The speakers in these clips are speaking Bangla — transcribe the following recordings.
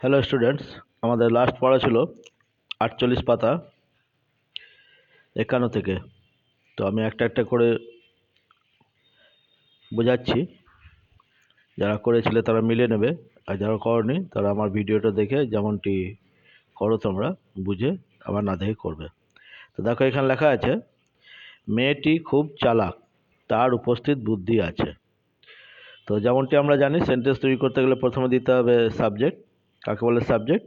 হ্যালো স্টুডেন্টস আমাদের লাস্ট পড়া ছিল আটচল্লিশ পাতা, একান্ন থেকে। তো আমি একটা একটা করে বোঝাচ্ছি। যারা করেছিলে তারা মিলে নেবে, আর যারা করনি তারা আমার ভিডিওটা দেখে যেমনটি করো তোমরা, বুঝে আবার না দেখে করবে। তো দেখো এখানে লেখা আছে, মেয়েটি খুব চালাক, তার উপস্থিত বুদ্ধি আছে। তো যেমনটি আমরা জানি সেন্টেন্স তৈরি করতে গেলে প্রথমে দিতে হবে সাবজেক্ট কাকে বলে সাবজেক্ট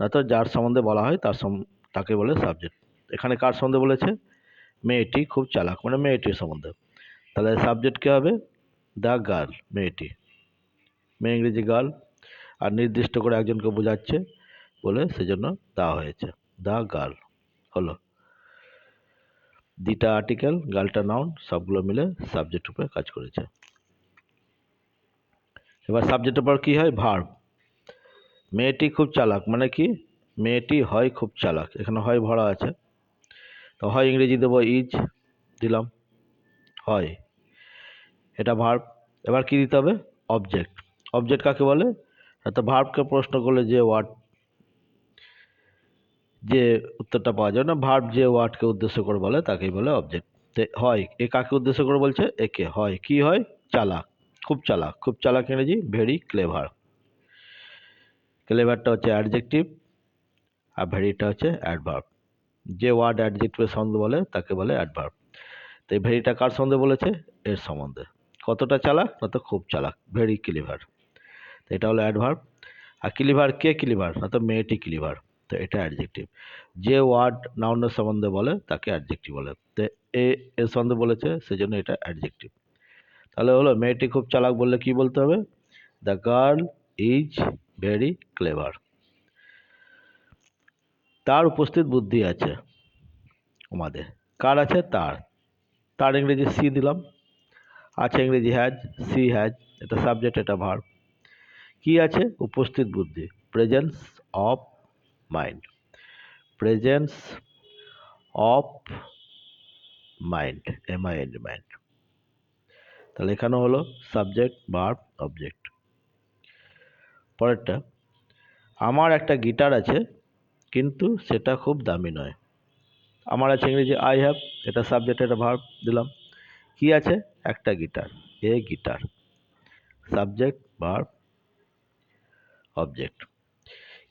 না তো যার সম্বন্ধে বলা হয় তার তাকে বলে সাবজেক্ট এখানে কার সম্বন্ধে বলেছে? মেয়েটি খুব চালাক মানে মেয়েটির সম্বন্ধে। তাহলে সাবজেক্ট কী হবে? দ্য গার্ল মেয়েটি। মেয়ে ইংরেজি গার্ল আর নির্দিষ্ট করে একজনকে বোঝাচ্ছে বলে সেজন্য দেওয়া হয়েছে। দ্য গার্ল হলো। দিটা আর্টিকেল গার্লটা নাউন সবগুলো মিলে সাবজেক্ট উপরে কাজ করেছে। এবার সাবজেক্টের পর কী হয়? ভার্ব মেয়েটি খুব চালাক মানে কি? মেয়েটি হয় খুব চালাক, এখানে হয় ভরা আছে। তো হয় ইংরেজি দেবো ইজ, দিলাম, হয়। এটা ভার্ব এবার কি দিতে হবে? অবজেক্ট অবজেক্ট কাকে বলে? তো ভার্বকে প্রশ্ন করলে যে ওয়ার্ড যে উত্তরটা পাওয়া যায় না ভার্ব যে ওয়ার্ডকে উদ্দেশ্য করে বলে, তাকেই বলে অবজেক্ট হয়, এ কাকে উদ্দেশ্য করে বলছে? একে, হয়। কি হয়? চালাক, খুব চালাক খুব চালাক ইংরেজি ভেরি ক্লেভার ক্লেভারটা হচ্ছে অ্যাডজেক্টিভ আর ভেরিটা হচ্ছে অ্যাডভার্ব যে ওয়ার্ড অ্যাডজেক্টিভের সম্বন্ধে বলে, তাকে বলে অ্যাডভার্ব তো এই ভেরিটা কার সম্বন্ধে বলেছে? এর সম্বন্ধে। কতটা চালাক? না তো খুব চালাক। ভেরি ক্লিভার তো এটা হলো অ্যাডভার্ব আর ক্লিভার কে ক্লিভার না তো মেয়েটি ক্লিভার তো এটা অ্যাডজেক্টিভ যে ওয়ার্ড নাউনের সম্বন্ধে বলে, তাকে অ্যাডজেক্টিভ বলে। তো এ এর সম্বন্ধে বলেছে, সেজন্য এটা অ্যাডজেক্টিভ তাহলে হলো, মেয়েটি খুব চালাক বললে কি বলতে হবে? The girl is very clever তার উপস্থিত বুদ্ধি আছে আমাদের। কার আছে? তার। তার ইংরেজি সি দিলাম। আছে ইংরেজি হ্যাজ সি হ্যাজ এটা সাবজেক্ট এটা ভার্ব কি আছে? উপস্থিত বুদ্ধি। Presence of mind presence of mind M I mind তাহলে এখানে হলো সাবজেক্ট ভার্ব অবজেক্ট পরেরটা, আমার একটা গিটার আছে, কিন্তু সেটা খুব দামি নয়। আমার আছে ইংরেজি আই হ্যাভ এটা সাবজেক্ট এটা ভার্ব দিলাম। কি আছে? একটা guitar a guitar subject verb object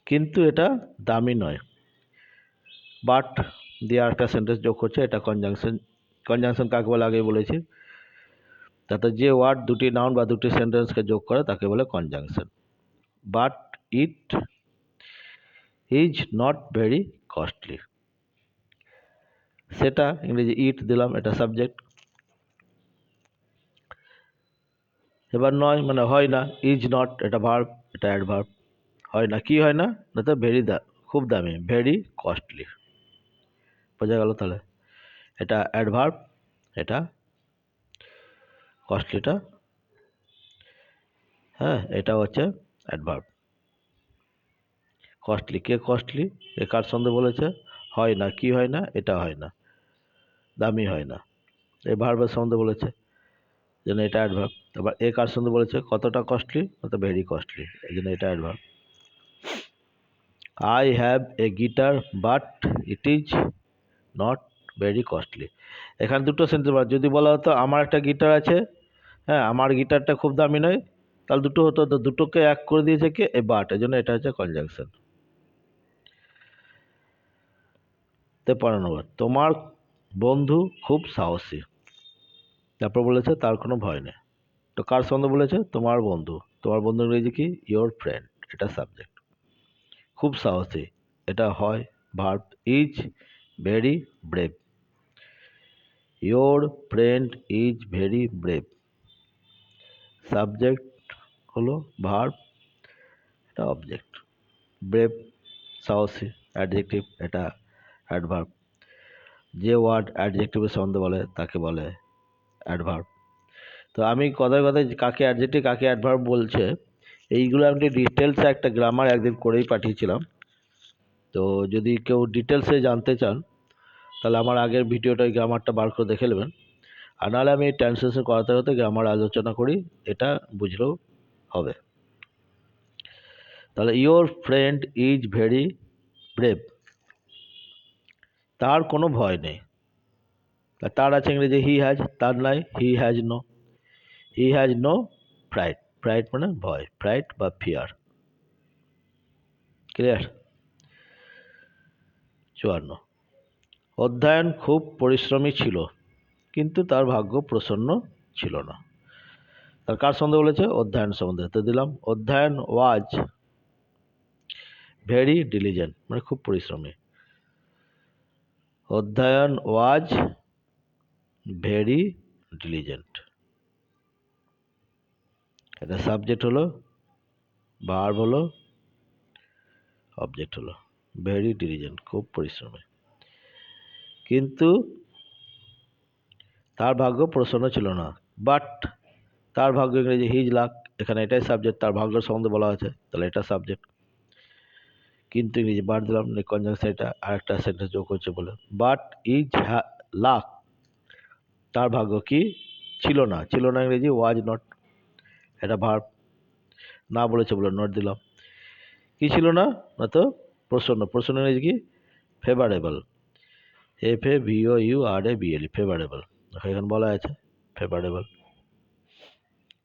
কিন্তু এটা দামি নয়। বাট দিয়ে একটা সেন্টেন্স যোগ করছে, এটা কনজাংশন কনজাংশন কাকে বলে? আগে বলেছি। তাতে যে ওয়ার্ড দুটি নাউন বা দুটি সেন্টেন্সকে যোগ করে, তাকে বলে conjunction but it is not very costly সেটা ইংরেজি ইট দিলাম, এটা সাবজেক্ট এবার নয় মানে হয় না ইজ নট এটা ভার্ব এটা অ্যাডভার্ব হয় না, কি হয় না? না তো ভেরি দা, খুব দামি ভেরি কস্টলি বোঝা গেল তাহলে? এটা অ্যাডভার্ব এটা কস্টলিটা হ্যাঁ এটা হচ্ছে অ্যাডভার্ব কস্টলি কে কস্টলি এ কার সন্ধে বলেছে? হয় না, কি হয় না, এটা হয় না, দামি হয় না। এই ভার্বের সম্বন্ধে বলেছে, যেন এটা অ্যাডভার্ব এবার এ কার সন্ধে বলেছে? কতটা কস্টলি কত ভেরি কস্টলি এই জন্য এটা adverb I have a guitar but it is not very costly এখানে দুটো সেন্টেন্স যদি বলা হতো, আমার একটা গিটার আছে হ্যাঁ আমার গিটারটা খুব দামি নয় তাহলে দুটো হতো, তো দুটোকে এক করে দিয়েছে কি? এ বাট, এই জন্য এটা হচ্ছে কনজাংশন তে পনেরো নম্বর তোমার বন্ধু খুব সাহসী। তারপর বলেছে, তার কোনো ভয় নেই। তো কার সঙ্গে বলেছে? তোমার বন্ধু। তোমার বন্ধু ইংরেজি কি? ইয়োর ফ্রেন্ড এটা সাবজেক্ট খুব সাহসী। এটা হয় verb is very brave. Your friend is very brave subject হলো ভার্ব এটা অবজেক্ট ব্রেভ সাহসী অ্যাডজেক্টিভ এটা অ্যাডভার্ব যে ওয়ার্ড অ্যাডজেক্টিভের সম্বন্ধে বলে, তাকে বলে অ্যাডভার্ব তো আমি কথায় কথায় কাকে অ্যাডজেক্টিভ কাকে অ্যাডভার্ব বলছে, এইগুলো আমি ডিটেলসে একটা গ্রামার একদিন করেই পাঠিয়েছিলাম। তো যদি কেউ ডিটেলসে জানতে চান, তাহলে আমার আগের ভিডিওটা ওই গ্রামারটা বার করে দেখে নেবেন। আর নাহলে আমি ট্রান্সলেশন করাতে হতে গ্রামার আলোচনা করি, এটা বুঝলেও হবে। তাহলে your friend is very brave তার কোনো ভয় নেই। তার আছে ইংরেজি হি হ্যাজ তার নাই he has no he has no fright fright মানে ভয় ফ্রাইট বা ফিয়ার ক্লিয়ার চুয়ান্ন। অধ্যয়ন খুব পরিশ্রমী ছিল, কিন্তু তার ভাগ্য প্রসন্ন ছিল না। তার কার সম্বন্ধে বলেছে? অধ্যয়ন সম্বন্ধে। তো দিলাম, অধ্যয়ন ওয়াজ ভেরি ডিলিজেন্ট মানে খুব পরিশ্রমী। অধ্যয়ন ওয়াজ ভেরি ডিলিজেন্ট এটা সাবজেক্ট হলো ভার্ব হলো অবজেক্ট হলো। ভেরি ডিলিজেন্ট খুব পরিশ্রমী। কিন্তু তার ভাগ্য প্রসন্ন ছিল না। বাট তার ভাগ্য ইংরেজি হিজ লাক, এখানে এটাই সাবজেক্ট তার ভাগ্য সম্বন্ধে বলা হয়েছে তাহলে এটা সাবজেক্ট কিন্তু ইংরেজি বাট দিলাম কনজাংশন এটা আর একটা সেন্টেন্স যোগ হচ্ছে বলে। বাট ইজ লাক তার ভাগ্য কি? ছিল না ছিল না ইংরেজি ওয়াজ নট এটা ভার্ব না বলেছে বলে নট দিলাম। কি ছিল না? না তো প্রসন্ন প্রসন্ন ইংরেজি কি? Favourable F A V O U R A B L favourable এখানে বলা আছে ফেভারেবল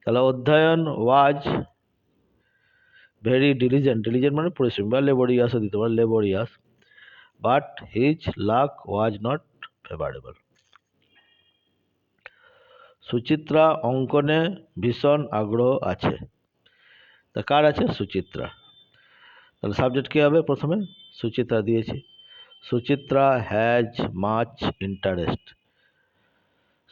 তাহলে অধ্যয়ন, ওয়াজ ভেরি ডিলিজেন্ট ডিলিজেন্ট মানে পরিশ্রম বা লেবোরিয়াসও দিতে পারে laborious but his luck was not favourable Suchitra অঙ্কনে ভীষণ আগ্রহ আছে। তা কার আছে? সুচিত্রা। তাহলে সাবজেক্ট কী হবে প্রথমে? সুচিত্রা দিয়েছি। সুচিত্রা হ্যাজ মাচ ইন্টারেস্ট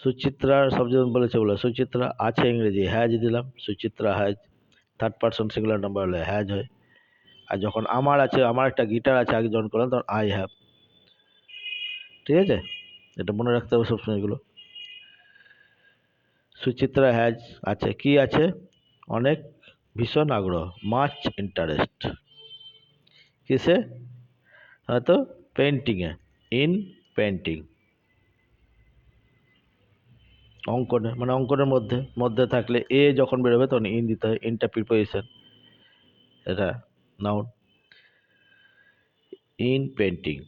সুচিত্রার সাবজেক্ট বলেছে বলে, সুচিত্রা আছে ইংরেজি, হ্যাজ দিলাম। Suchitra has third person singular number হলে হ্যাজ হয়। আর যখন আমার আছে, আমার একটা গিটার আছে, আগে জন করলাম, তখন আই হ্যাভ ঠিক আছে? এটা মনে রাখতে হবে সবসময় এগুলো। সুচিত্রা হ্যাজ আছে, কি আছে? অনেক ভীষণ আগ্রহ মাচ ইন্টারেস্ট কিসে? হয়তো পেন্টিংয়ে ইন পেন্টিং অঙ্কনে মানে অঙ্কনের মধ্যে মধ্যে থাকলে এ যখন বেরোবে তখন ইন দিতে হয়, ইনটা প্রিপোজিশন এটা নাউন ইন পেন্টিং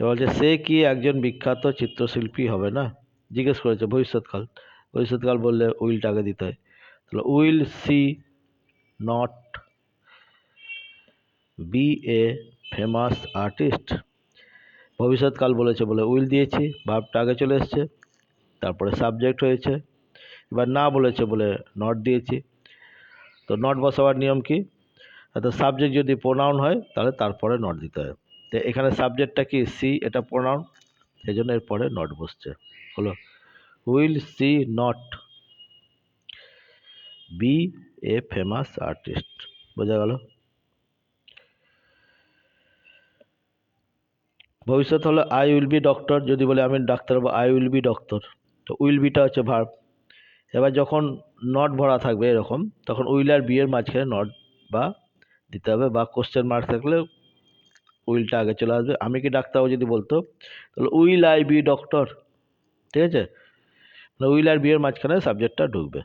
এবার বলছে, সে কি একজন বিখ্যাত চিত্রশিল্পী হবে না? জিজ্ঞেস করেছে, ভবিষ্যৎকাল। ভবিষ্যৎকাল বললে উইলটা আগে দিতে হয়। তাহলে will she not be a famous artist. ভবিষ্যৎকাল বলেছে বলে উইল দিয়েছি, ভাবটা আগে চলে এসছে। তারপরে সাবজেক্ট হয়েছে। এবার না বলেছে বলে নট দিয়েছি। তো নট বসাবার নিয়ম কি? তো সাবজেক্ট যদি প্রোনাউন হয়, তাহলে তারপরে নট দিতে হয়। তো এখানে সাবজেক্টটা কি? সি এটা প্রোনাউন সেই জন্য এরপরে নট বসছে। হলো will she not be a famous artist বোঝা গেল? ভবিষ্যৎ হলো আই উইল বি ডক্টর যদি বলে আমি ডাক্তার হব আই উইল বি ডক্টর তো উইল বিটা হচ্ছে ভার্ব। এবার যখন নট ভরা থাকবে এরকম, তখন উইল আর বিয়ের মাঝখানে নট বা দিতে হবে বা কোশ্চেন মার্ক থাকলে উইলটা আগে চলে আসবে। আমি কি ডাক্তার হব যদি বলতো, তাহলে উইল আই বি ডক্টর, ঠিক আছে? উইল আর বিয়ের মাঝখানে সাবজেক্টটা ঢুকবে।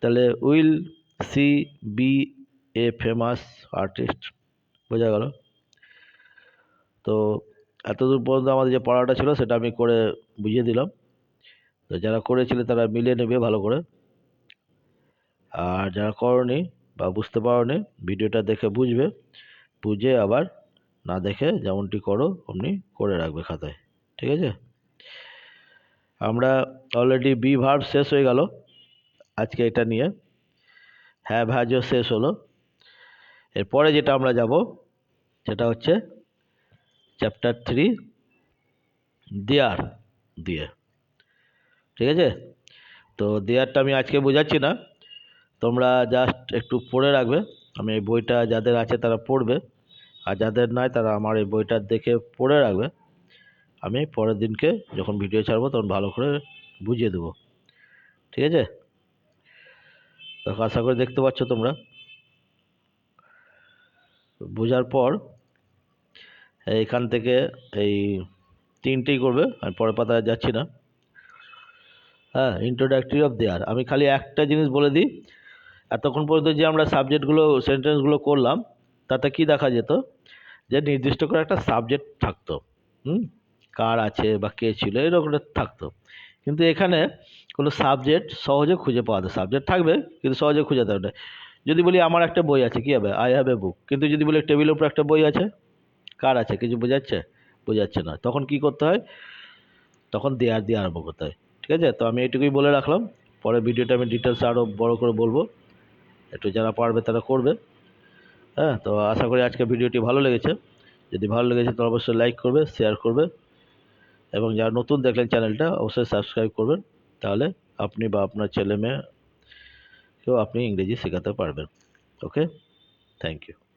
তাহলে will she be a famous artist, বোঝা গেল? তো এতদূর পর্যন্ত আমাদের যে পড়াটা ছিল সেটা আমি করে বুঝিয়ে দিলাম। তো যারা করেছিলে তারা মিলিয়ে নেবে ভালো করে। আর যারা করনি বা বুঝতে পারোনি, ভিডিওটা দেখে বুঝবে। বুঝে আবার না দেখে যেমনটি করো, অমনি করে রাখবে খাতায়। ঠিক আছে? আমরা অলরেডি বি ভার্ব শেষ হয়ে গেল আজকে এটা নিয়ে। হ্যাঁ ভ্যাজও শেষ হলো। এরপরে যেটা আমরা যাব, সেটা হচ্ছে চ্যাপ্টার থ্রি দেয়ার, দিয়ে। ঠিক আছে? তো দেয়ারটা আমি আজকে বোঝাচ্ছি না। তোমরা জাস্ট একটু পড়ে রাখবে। আমি এই বইটা যাদের আছে তারা পড়বে। আর যাদের নাই তারা আমার এই বইটা দেখে পড়ে রাখবে। আমি পরের দিনকে যখন ভিডিও ছাড়বো তখন ভালো করে বুঝিয়ে দেবো। ঠিক আছে? তো আশা করে দেখতে পাচ্ছ তোমরা। বোঝার পর এইখান থেকে এই তিনটেই করবে আমি পরের পাতায় যাচ্ছি না। হ্যাঁ ইন্ট্রোডাক্টরি অফ দেয়ার আমি খালি একটা জিনিস বলে দিই, এতক্ষণ পর্যন্ত যে আমরা সাবজেক্টগুলো, সেন্টেন্সগুলো করলাম, তাতে কি দেখা যেত? যে নির্দিষ্ট করে একটা সাবজেক্ট থাকতো, হুম? কার আছে বা কে ছিল, এরকম থাকতো। কিন্তু এখানে কোনো সাবজেক্ট সহজে খুঁজে পাওয়া যায়। সাবজেক্ট থাকবে, কিন্তু সহজে খুঁজে যায়। যদি বলি আমার একটা বই আছে, কী হবে? আই হ্যাভ এ বুক কিন্তু যদি বলি টেবিলের উপর একটা বই আছে কার আছে? কিছু বোঝাচ্ছে? বোঝাচ্ছে না। তখন কি করতে হয়? তখন দেয়ার দিয়ে আরম্ভ করতে হয়। ঠিক আছে? তো আমি এটুকুই বলে রাখলাম। পরে ভিডিওটা আমি ডিটেলস আরও বড় করে বলব। একটু যারা পারবে তারা করবে। হ্যাঁ? তো আশা করি আজকে ভিডিওটি ভালো লেগেছে। যদি ভালো লেগেছে তো অবশ্যই লাইক করবে শেয়ার করবে। এবং যারা নতুন দেখলেন চ্যানেলটা, অবশ্যই সাবস্ক্রাইব করবেন। তাহলে আপনি বা আপনার ছেলে মেয়ে কেউ আপনি ইংরেজি শেখাতে পারবেন। Okay thank you